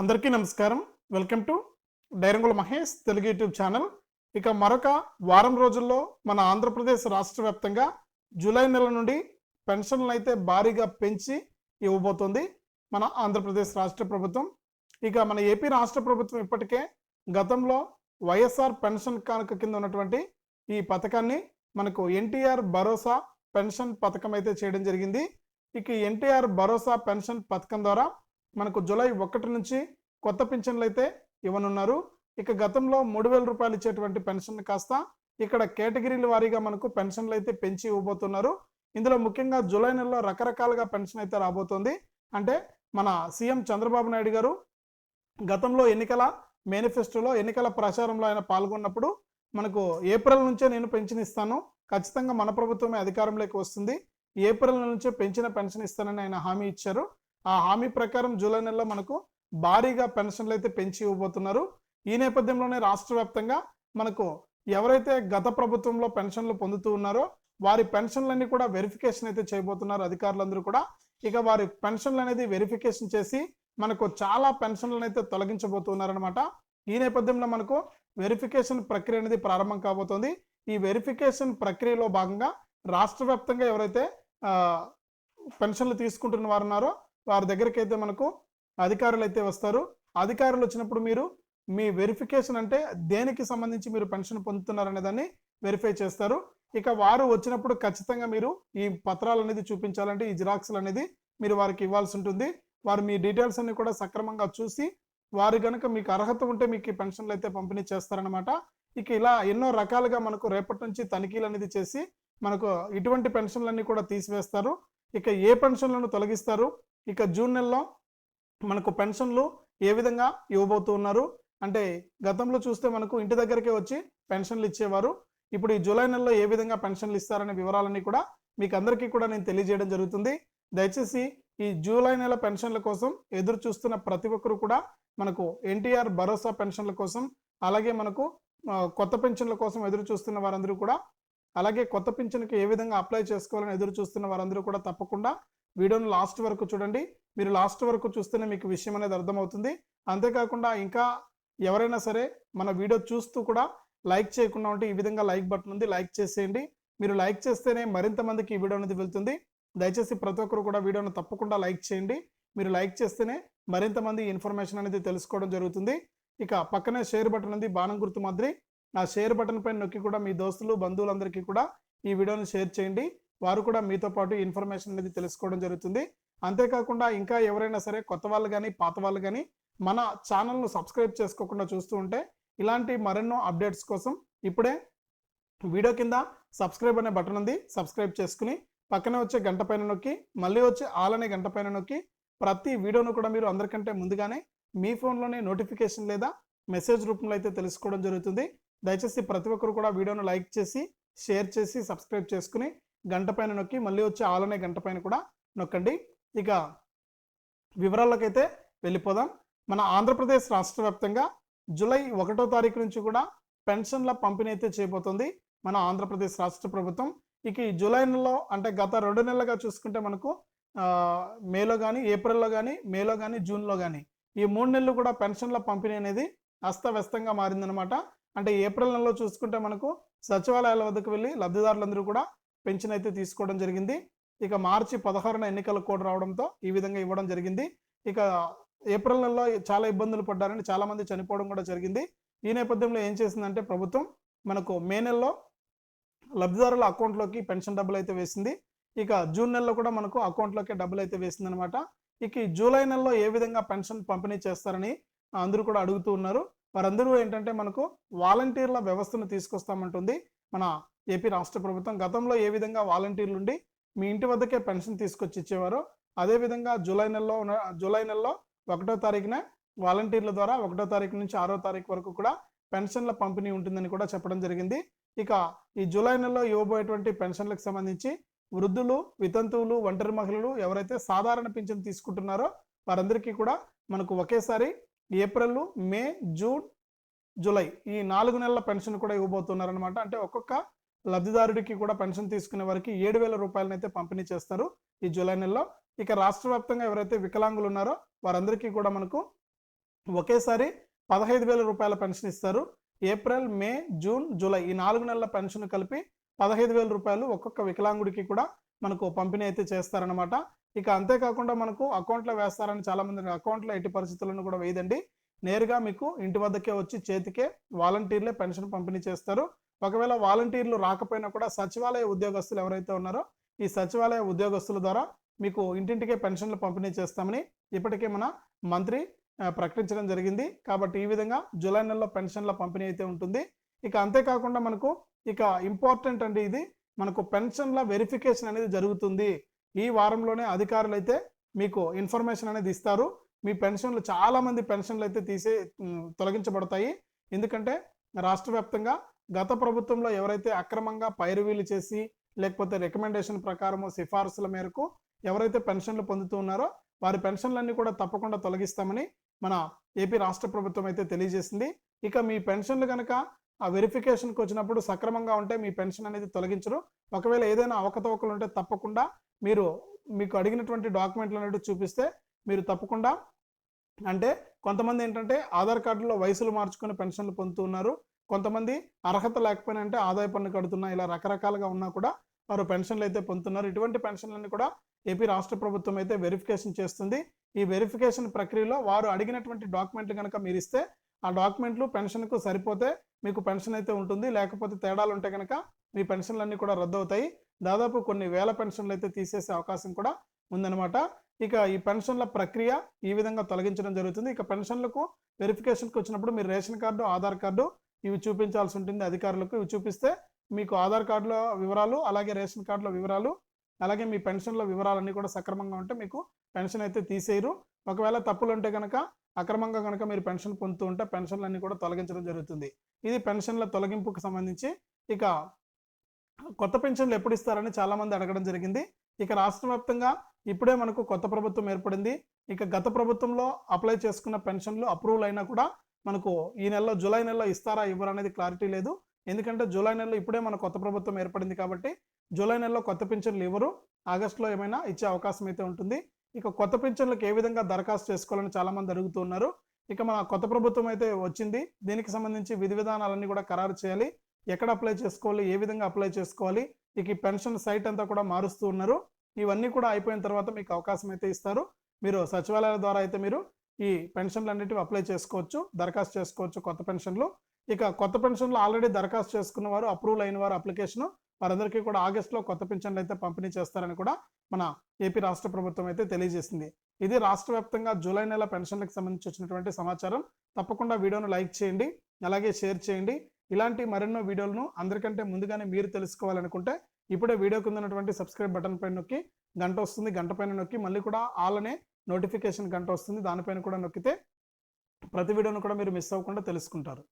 అందరికీ నమస్కారం. Welcome to డైరంగుల మహేష్ తెలుగు యూట్యూబ్ ఛానల్. ఇక మరొక వారం రోజుల్లో మన ఆంధ్రప్రదేశ్ రాష్ట్ర వ్యాప్తంగా జూలై నెల నుండి పెన్షన్లు అయితే భారీగా పెంచి ఇవ్వబోతోంది మన ఆంధ్రప్రదేశ్ రాష్ట్ర ప్రభుత్వం. ఇక మన ఏపీ రాష్ట్ర ప్రభుత్వం ఇప్పటికే గతంలో వైఎస్ఆర్ పెన్షన్ కానుక కింద ఉన్నటువంటి ఈ పథకాన్ని మనకు ఎన్టీఆర్ భరోసా పెన్షన్ పథకం అయితే చేయడం జరిగింది. ఇక ఎన్టీఆర్ భరోసా పెన్షన్ పథకం ద్వారా మనకు జూలై ఒకటి నుంచి కొత్త పింఛన్లు అయితే ఇవ్వనున్నారు. ఇక గతంలో మూడు వేల రూపాయలు ఇచ్చేటువంటి పెన్షన్ కాస్త ఇక్కడ కేటగిరీల వారీగా మనకు పెన్షన్లు అయితే పెంచి ఇవ్వబోతున్నారు. ఇందులో ముఖ్యంగా జూలై నెలలో రకరకాలుగా పెన్షన్ అయితే రాబోతుంది. అంటే మన సీఎం చంద్రబాబు నాయుడు గారు గతంలో ఎన్నికల మేనిఫెస్టోలో ఎన్నికల ప్రచారంలో ఆయన పాల్గొన్నప్పుడు మనకు ఏప్రిల్ నుంచే నేను పెన్షన్ ఇస్తాను. ఖచ్చితంగా మన ప్రభుత్వమే అధికారంలోకి వస్తుంది. ఏప్రిల్ నుంచే పెంచిన పెన్షన్ ఇస్తానని ఆయన హామీ ఇచ్చారు. ఆ హామీ ప్రకారం జూలై నెలలో మనకు భారీగా పెన్షన్లు అయితే పెంచి ఇవ్వబోతున్నారు. ఈ నేపథ్యంలోనే రాష్ట్ర వ్యాప్తంగా మనకు ఎవరైతే గత ప్రభుత్వంలో పెన్షన్లు పొందుతూ ఉన్నారో వారి పెన్షన్లన్నీ కూడా వెరిఫికేషన్ అయితే చేయబోతున్నారు అధికారులందరూ కూడా. ఇక వారి పెన్షన్లు అనేది వెరిఫికేషన్ చేసి మనకు చాలా పెన్షన్లను అయితే తొలగించబోతున్నారనమాట ఈ నేపథ్యంలో మనకు వెరిఫికేషన్ ప్రక్రియ అనేది ప్రారంభం కాబోతోంది. ఈ వెరిఫికేషన్ ప్రక్రియలో భాగంగా రాష్ట్ర వ్యాప్తంగా ఎవరైతే పెన్షన్లు తీసుకుంటున్న వారు ఉన్నారో వారి దగ్గరికి అయితే మనకు అధికారులు అయితే వస్తారు. అధికారులు వచ్చినప్పుడు మీరు మీ వెరిఫికేషన్ అంటే దేనికి సంబంధించి మీరు పెన్షన్ పొందుతున్నారనే దాన్ని వెరిఫై చేస్తారు. ఇక వారు వచ్చినప్పుడు ఖచ్చితంగా మీరు ఈ పత్రాలు అనేది చూపించాలంటే ఈ జిరాక్స్లు అనేది మీరు వారికి ఇవ్వాల్సి ఉంటుంది. వారు మీ డీటెయిల్స్ అన్ని కూడా సక్రమంగా చూసి వారు కనుక మీకు అర్హత ఉంటే మీకు ఈ పెన్షన్లు అయితే పంపిణీ చేస్తారనమాట ఇక ఇలా ఎన్నో రకాలుగా మనకు రేపటి నుంచి తనిఖీలు అనేది చేసి మనకు ఇటువంటి పెన్షన్లన్నీ కూడా తీసివేస్తారు. ఇక ఏ పెన్షన్లను తొలగిస్తారు? ఇక జూన్ నెలలో మనకు పెన్షన్లు ఏ విధంగా ఇవ్వబోతూ ఉన్నారు? అంటే గతంలో చూస్తే మనకు ఇంటి దగ్గరికే వచ్చి పెన్షన్లు ఇచ్చేవారు. ఇప్పుడు ఈ జూలై నెలలో ఏ విధంగా పెన్షన్లు ఇస్తారనే వివరాలన్నీ కూడా మీకు అందరికీ కూడా నేను తెలియజేయడం జరుగుతుంది. దయచేసి ఈ జూలై నెల పెన్షన్ల కోసం ఎదురు చూస్తున్న ప్రతి ఒక్కరు కూడా మనకు ఎన్టీఆర్ భరోసా పెన్షన్ల కోసం అలాగే మనకు కొత్త పెన్షన్ల కోసం ఎదురు చూస్తున్న వారందరూ కూడా అలాగే కొత్త పింఛన్కి ఏ విధంగా అప్లై చేసుకోవాలని ఎదురు చూస్తున్న వారందరూ కూడా తప్పకుండా వీడియోను లాస్ట్ వరకు చూడండి. మీరు లాస్ట్ వరకు చూస్తేనే మీకు విషయం అనేది అర్థమవుతుంది. అంతేకాకుండా ఇంకా ఎవరైనా సరే మన వీడియో చూస్తూ కూడా లైక్ చేయకుండా ఉంటే ఈ విధంగా లైక్ బటన్ ఉంది లైక్ చేసేయండి. మీరు లైక్ చేస్తేనే మరింత మందికి ఈ వీడియో అనేది వెళ్తుంది. దయచేసి ప్రతి ఒక్కరు కూడా వీడియోను తప్పకుండా లైక్ చేయండి. మీరు లైక్ చేస్తేనే మరింత మంది ఇన్ఫర్మేషన్ అనేది తెలుసుకోవడం జరుగుతుంది. ఇక పక్కనే షేర్ బటన్ ఉంది బాణం గుర్తు మాదిరి. ఆ షేర్ బటన్ పైన నొక్కి కూడా మీ దోస్తులు బంధువులందరికీ కూడా ఈ వీడియోని షేర్ చేయండి. వారు కూడా మీతో పాటు ఇన్ఫర్మేషన్ అనేది తెలుసుకోవడం జరుగుతుంది. అంతేకాకుండా ఇంకా ఎవరైనా సరే కొత్త వాళ్ళు కానీ పాత వాళ్ళు కానీ మన ఛానల్ను సబ్స్క్రైబ్ చేసుకోకుండా చూస్తూ ఉంటే ఇలాంటి మరెన్నో అప్డేట్స్ కోసం ఇప్పుడే వీడియో కింద సబ్స్క్రైబ్ అనే బటన్ ఉంది. సబ్స్క్రైబ్ చేసుకుని పక్కనే వచ్చే గంట పైన నొక్కి మళ్ళీ వచ్చే ఆల్ అనే గంట పైన నొక్కి ప్రతి వీడియోను కూడా మీరు అందరికంటే ముందుగానే మీ ఫోన్లోనే నోటిఫికేషన్ లేదా మెసేజ్ రూపంలో అయితే తెలుసుకోవడం జరుగుతుంది. దయచేసి ప్రతి ఒక్కరు కూడా వీడియోను లైక్ చేసి షేర్ చేసి సబ్స్క్రైబ్ చేసుకుని గంట పైన నొక్కి మళ్ళీ వచ్చే ఆల్ అనే గంట పైన కూడా నొక్కండి. ఇక వివరాలకైతే వెళ్ళిపోదాం. మన ఆంధ్రప్రదేశ్ రాష్ట్ర వ్యాప్తంగా జూలై ఒకటో తారీఖు నుంచి కూడా పెన్షన్ల పంపిణీ అయితే చేయబోతుంది మన ఆంధ్రప్రదేశ్ రాష్ట్ర ప్రభుత్వం. ఇక ఈ జూలై నెలలో అంటే గత రెండు నెలలుగా చూసుకుంటే మనకు మేలో కానీ ఏప్రిల్లో కానీ మేలో కానీ జూన్లో కానీ ఈ మూడు నెలలు కూడా పెన్షన్ల పంపిణీ అనేది అస్తవ్యస్తంగా మారిందనమాట అంటే ఏప్రిల్ నెలలో చూసుకుంటే మనకు సచివాలయాల వద్దకు వెళ్ళి లబ్ధిదారులందరూ కూడా పెన్షన్ అయితే తీసుకోవడం జరిగింది. ఇక మార్చి పదహారున ఎన్నికల కోడ్ రావడంతో ఈ విధంగా ఇవ్వడం జరిగింది. ఇక ఏప్రిల్ నెలలో చాలా ఇబ్బందులు పడ్డారని చాలా మంది చనిపోవడం కూడా జరిగింది. ఈ నేపథ్యంలో ఏం చేసిందంటే ప్రభుత్వం మనకు మే నెలలో లబ్ధిదారుల అకౌంట్లోకి పెన్షన్ డబ్బులు అయితే వేసింది. ఇక జూన్ నెలలో కూడా మనకు అకౌంట్లోకి డబ్బులు అయితే వేసింది అనమాట ఇక ఈ జూలై నెలలో ఏ విధంగా పెన్షన్ పంపిణీ చేస్తారని అందరూ కూడా అడుగుతూ ఉన్నారు. వారందరూ ఏంటంటే మనకు వాలంటీర్ల వ్యవస్థను తీసుకొస్తామంటుంది. మన ఏపీ రాష్ట్ర ప్రభుత్వం గతంలో ఏ విధంగా వాలంటీర్లు ఉండి మీ ఇంటి వద్దకే పెన్షన్ తీసుకొచ్చి ఇచ్చేవారో అదేవిధంగా జూలై నెలలో ఉన్న జూలై నెలలో ఒకటో తారీఖున వాలంటీర్ల ద్వారా ఒకటో తారీఖు నుంచి ఆరో తారీఖు వరకు కూడా పెన్షన్ల పంపిణీ ఉంటుందని కూడా చెప్పడం జరిగింది. ఇక ఈ జూలై నెలలో ఇవ్వబోయేటువంటి పెన్షన్లకు సంబంధించి వృద్ధులు వితంతువులు ఒంటరి మహిళలు ఎవరైతే సాధారణ పింఛన్ తీసుకుంటున్నారో వారందరికీ కూడా మనకు ఒకేసారి ఏప్రిల్ మే జూన్ జూలై ఈ నాలుగు నెలల పెన్షన్ కూడా ఇవ్వబోతున్నారనమాట అంటే ఒక్కొక్క లబ్ధిదారుడికి కూడా పెన్షన్ తీసుకునే వారికి ఏడు వేల రూపాయలను అయితే పంపిణీ చేస్తారు ఈ జూలై నెలలో. ఇక రాష్ట్ర వ్యాప్తంగా ఎవరైతే వికలాంగులు ఉన్నారో వారందరికీ కూడా మనకు ఒకేసారి పదహైదు వేల రూపాయల పెన్షన్ ఇస్తారు. ఏప్రిల్ మే జూన్ జూలై ఈ నాలుగు నెలల పెన్షన్ కలిపి పదహైదు వేల రూపాయలు ఒక్కొక్క వికలాంగుడికి కూడా మనకు పంపిణీ అయితే చేస్తారనమాట ఇక అంతేకాకుండా మనకు అకౌంట్లో వేస్తారని చాలామంది అకౌంట్లో ఎట్టి పరిస్థితులను కూడా వేయదండి. నేరుగా మీకు ఇంటి వద్దకే వచ్చి చేతికే వాలంటీర్లే పెన్షన్ పంపిణీ చేస్తారు. ఒకవేళ వాలంటీర్లు రాకపోయినా కూడా సచివాలయ ఉద్యోగస్తులు ఎవరైతే ఉన్నారో ఈ సచివాలయ ఉద్యోగస్తుల ద్వారా మీకు ఇంటింటికే పెన్షన్లు పంపిణీ చేస్తామని ఇప్పటికే మన మంత్రి ప్రకటించడం జరిగింది. కాబట్టి ఈ విధంగా జూలై నెలలో పెన్షన్ల పంపిణీ అయితే ఉంటుంది. ఇక అంతేకాకుండా మనకు ఇక ఇంపార్టెంట్ అండి ఇది. మనకు పెన్షన్ల వెరిఫికేషన్ అనేది జరుగుతుంది. ఈ వారంలోనే అధికారులు అయితే మీకు ఇన్ఫర్మేషన్ అనేది ఇస్తారు. మీ పెన్షన్లు చాలామంది పెన్షన్లు అయితే తీసే తొలగించబడతాయి. ఎందుకంటే రాష్ట్ర వ్యాప్తంగా గత ప్రభుత్వంలో ఎవరైతే అక్రమంగా పైరువీలు చేసి లేకపోతే రికమెండేషన్ ప్రకారము సిఫార్సుల మేరకు ఎవరైతే పెన్షన్లు పొందుతూ ఉన్నారో వారి పెన్షన్లన్నీ కూడా తప్పకుండా తొలగిస్తామని మన ఏపీ రాష్ట్ర ప్రభుత్వం అయితే తెలియజేసింది. ఇక మీ పెన్షన్లు కనుక ఆ వెరిఫికేషన్కి వచ్చినప్పుడు సక్రమంగా ఉంటే మీ పెన్షన్ అనేది తొలగించరు. ఒకవేళ ఏదైనా అవకతవకలు ఉంటే తప్పకుండా మీరు మీకు అడిగినటువంటి డాక్యుమెంట్లు అనేవి చూపిస్తే మీరు తప్పకుండా అంటే కొంతమంది ఏంటంటే ఆధార్ కార్డులో వయసులు మార్చుకుని పెన్షన్లు పొందుతున్నారు కొంతమంది అర్హత లేకపోయినా అంటే ఆదాయ పన్ను కడుతున్నా ఇలా రకరకాలుగా ఉన్నా కూడా వారు పెన్షన్లు అయితే పొందుతున్నారు. ఇటువంటి పెన్షన్లను కూడా ఏపీ రాష్ట్ర ప్రభుత్వం అయితే వెరిఫికేషన్ చేస్తుంది. ఈ వెరిఫికేషన్ ప్రక్రియలో వారు అడిగినటువంటి డాక్యుమెంట్లు కనుక మీరు ఇస్తే ఆ డాక్యుమెంట్లు పెన్షన్కు సరిపోతే మీకు పెన్షన్ అయితే ఉంటుంది. లేకపోతే తేడాలు ఉంటే కనుక మీ పెన్షన్లన్నీ కూడా రద్దు అవుతాయి దాదాపు కొన్ని వేల పెన్షన్లు అయితే తీసేసే అవకాశం కూడా ఉందన్నమాట. ఇక ఈ పెన్షన్ల ప్రక్రియ ఈ విధంగా తొలగించడం జరుగుతుంది. ఇక పెన్షన్లకు వెరిఫికేషన్కి వచ్చినప్పుడు మీరు రేషన్ కార్డు ఆధార్ కార్డు ఇవి చూపించాల్సి ఉంటుంది అధికారులకు. ఇవి చూపిస్తే మీకు ఆధార్ కార్డులో వివరాలు అలాగే రేషన్ కార్డులో వివరాలు అలాగే మీ పెన్షన్ల వివరాలన్నీ కూడా సక్రమంగా ఉంటే మీకు పెన్షన్ అయితే తీసేయరు. ఒకవేళ తప్పులు ఉంటే కనుక అక్రమంగా కనుక మీరు పెన్షన్ పొందుతూ ఉంటే పెన్షన్లన్నీ కూడా తొలగించడం జరుగుతుంది. ఇది పెన్షన్ల తొలగింపుకు సంబంధించి ఇక కొత్త పెన్షన్లు ఎప్పుడు ఇస్తారని చాలామంది అడగడం జరిగింది. ఇక రాష్ట్ర వ్యాప్తంగా ఇప్పుడే మనకు కొత్త ప్రభుత్వం ఏర్పడింది. ఇక గత ప్రభుత్వంలో అప్లై చేసుకున్న పెన్షన్లు అప్రూవల్ అయినా కూడా మనకు ఈ నెలలో జూలై నెలలో ఇస్తారా ఇవ్వరా అనేది క్లారిటీ లేదు. ఎందుకంటే జూలై నెలలో ఇప్పుడే మన కొత్త ప్రభుత్వం ఏర్పడింది కాబట్టి జూలై నెలలో కొత్త పింఛన్లు ఇవ్వరు. ఆగస్టులో ఏమైనా ఇచ్చే అవకాశం అయితే ఉంటుంది. ఇక కొత్త పింఛన్లకు ఏ విధంగా దరఖాస్తు చేసుకోవాలని చాలామంది అడుగుతున్నారు ఇక మన కొత్త ప్రభుత్వం అయితే వచ్చింది. దీనికి సంబంధించి విధి విధానాలన్నీ కూడా ఖరారు చేయాలి. ఎక్కడ అప్లై చేసుకోవాలి ఏ విధంగా అప్లై చేసుకోవాలి ఇక ఈ పెన్షన్ సైట్ అంతా కూడా మారుస్తూ ఉన్నారు. ఇవన్నీ కూడా అయిపోయిన తర్వాత మీకు అవకాశం అయితే ఇస్తారు. మీరు సచివాలయాల ద్వారా అయితే మీరు ఈ పెన్షన్లు అనేటివి అప్లై చేసుకోవచ్చు దరఖాస్తు చేసుకోవచ్చు కొత్త పెన్షన్లు. ఇక కొత్త పెన్షన్లు ఆల్రెడీ దరఖాస్తు చేసుకున్న వారు అప్రూవల్ అయిన వారు అప్లికేషన్ వారందరికీ కూడా ఆగస్టులో కొత్త పెన్షన్లు అయితే పంపిణీ చేస్తారని కూడా మన ఏపీ రాష్ట్ర ప్రభుత్వం అయితే తెలియజేసింది. ఇది రాష్ట్ర వ్యాప్తంగా జూలై నెల పెన్షన్లకు సంబంధించి వచ్చినటువంటి సమాచారం. తప్పకుండా వీడియోను లైక్ చేయండి అలాగే షేర్ చేయండి. ఇలాంటి మరెన్నో వీడియోలను అందరికంటే ముందుగానే మీరు తెలుసుకోవాలనుకుంటే ఇప్పుడే వీడియో కింద ఉన్నటువంటి సబ్స్క్రైబ్ బటన్ పైన నొక్కి గంట వస్తుంది గంట పైన నొక్కి మళ్ళీ కూడా ఆల్ అనే నోటిఫికేషన్ గంట వస్తుంది. దానిపైన కూడా నొక్కితే ప్రతి వీడియోను కూడా మీరు మిస్ అవ్వకుండా తెలుసుకుంటారు.